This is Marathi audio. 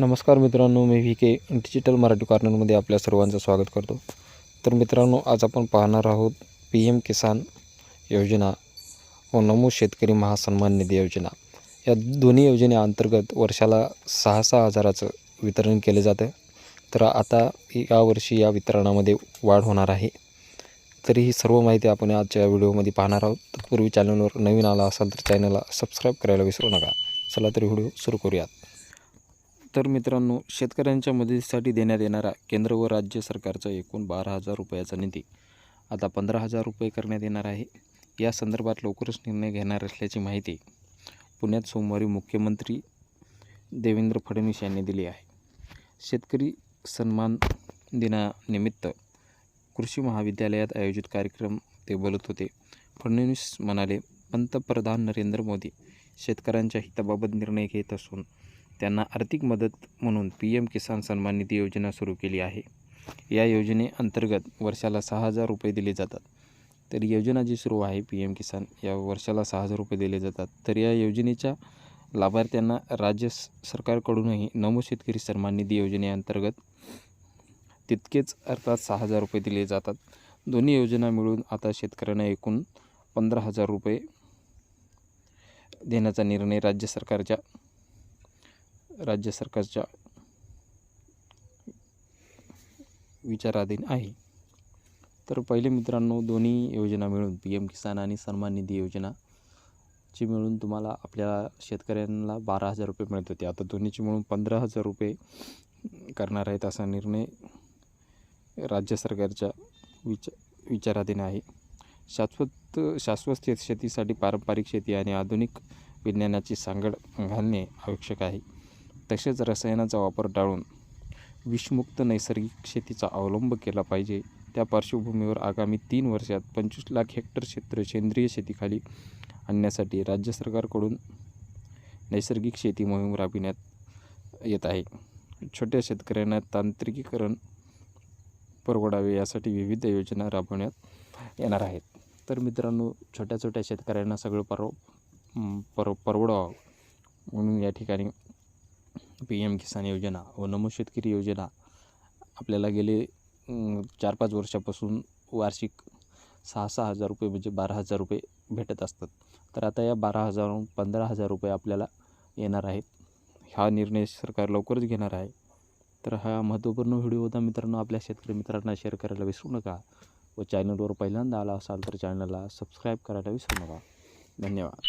नमस्कार मित्रांनो मी व्ही के डिजिटल मराठी कॉर्नरमध्ये आपल्या सर्वांचं स्वागत करतो. तर मित्रांनो आज आपण पाहणार आहोत पी एम किसान योजना व नमो शेतकरी महासन्मान निधी योजना. या दोन्ही योजनेअंतर्गत वर्षाला सहा सहा हजाराचं वितरण केले जातं. तर आता यावर्षी या वितरणामध्ये वाढ होणार आहे. तरी ही सर्व माहिती आपण आजच्या व्हिडिओमध्ये पाहणार आहोत. तत्पूर्वी चॅनलवर नवीन आला असाल तर चॅनलला सबस्क्राईब करायला विसरू नका. चला तर व्हिडिओ सुरू करूयात. तर मित्रांनो शेतकऱ्यांच्या मदतीसाठी देण्यात येणारा केंद्र व राज्य सरकारचा एकूण बारा हजार रुपयाचा निधी आता पंधरा हजार रुपये करण्यात येणार आहे. या संदर्भात लवकरच निर्णय घेणार असल्याची माहिती पुण्यात सोमवारी मुख्यमंत्री देवेंद्र फडणवीस यांनी दिली आहे. शेतकरी सन्मान दिनानिमित्त कृषी महाविद्यालयात आयोजित कार्यक्रम ते बोलत होते. फडणवीस म्हणाले पंतप्रधान नरेंद्र मोदी शेतकऱ्यांच्या हिताबाबत निर्णय घेत असून त्यांना आर्थिक मदत म्हणून पी एम किसान सन्मान निधी योजना सुरू केली आहे. या योजनेअंतर्गत वर्षाला सहा हजार रुपये दिले जातात. तर योजना जी सुरू आहे पी एम किसान या वर्षाला सहा हजार रुपये दिले जातात. तर या योजनेच्या लाभार्थ्यांना राज्य स- सरकारकडूनही नमो शेतकरी सन्मान निधी योजनेअंतर्गत तितकेच अर्थात सहा हजार रुपये दिले जातात. दोन्ही योजना मिळून आता शेतकऱ्यांना एकूण पंधरा हजार रुपये देण्याचा निर्णय राज्य सरकारच्या राज्य सरकारच्या विचाराधीन आहे. तर पहिले मित्रांनो दोन्ही योजना मिळून पी एम किसान आणि सन्मान निधी योजना ची मिळून तुम्हाला आपल्या शेतकऱ्यांना बारा हजार रुपये मिळत होते. आता दोन्हीची मिळून पंधरा हजार रुपये करणार आहेत असा निर्णय राज्य सरकारच्या विच विचाराधीन आहे. शाश्वत शाश्वत शेतीसाठी पारंपरिक शेती आणि आधुनिक विज्ञानाची सांगड घालणे आवश्यक आहे. तसेच रसायनाचा वापर टाळून विषमुक्त नैसर्गिक शेतीचा अवलंब केला पाहिजे. त्या पार्श्वभूमीवर आगामी तीन वर्षात पंचवीस लाख हेक्टर क्षेत्र सेंद्रिय शेतीखाली आणण्यासाठी राज्य सरकारकडून नैसर्गिक शेती मोहीम राबविण्यात येत आहे. छोट्या शेतकऱ्यांना तांत्रिकीकरण परवडावे यासाठी विविध योजना राबवण्यात येणार आहेत. तर मित्रांनो छोट्या छोट्या शेतकऱ्यांना सगळं परव पर परवडावं म्हणून या ठिकाणी पी एम किसान योजना व नमो शेतकरी योजना आपल्याला गेले चार पाच वर्षापासून वार्षिक सहा सहा हजार रुपये म्हणजे बारा हजार रुपये भेटत असतात. तर आता या बारा हजार पंधरा हजार रुपये आपल्याला येणार आहेत. हा निर्णय सरकार लवकरच घेणार आहे. तर हा महत्त्वपूर्ण व्हिडिओ होता मित्रांनो. आपल्या शेतकरी मित्रांना शेअर करायला विसरू नका व चॅनलवर पहिल्यांदा आला असाल तर चॅनलला सबस्क्राईब करायला विसरू नका. धन्यवाद.